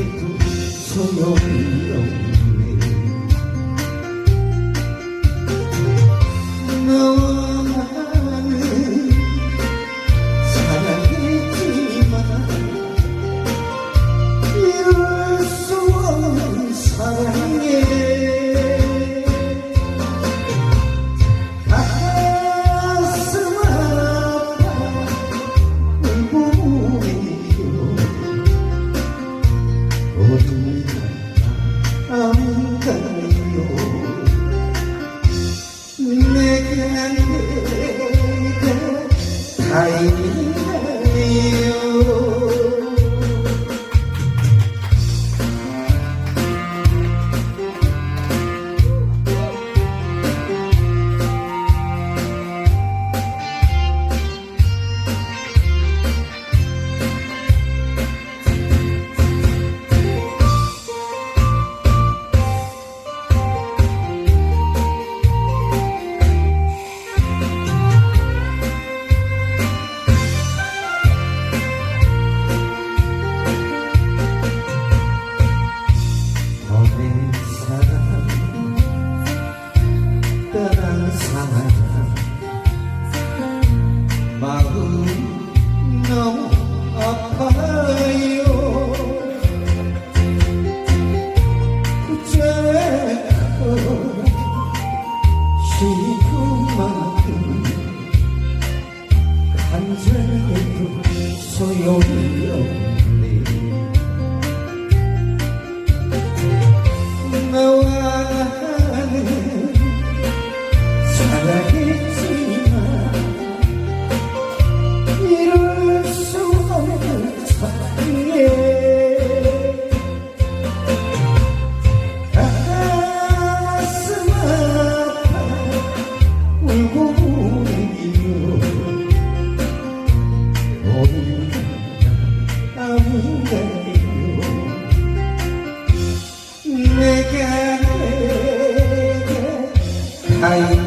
해도 소용이 내가 다행이야 그 간절해도 소용이 없네. 나와 사랑이 내게 내게 가요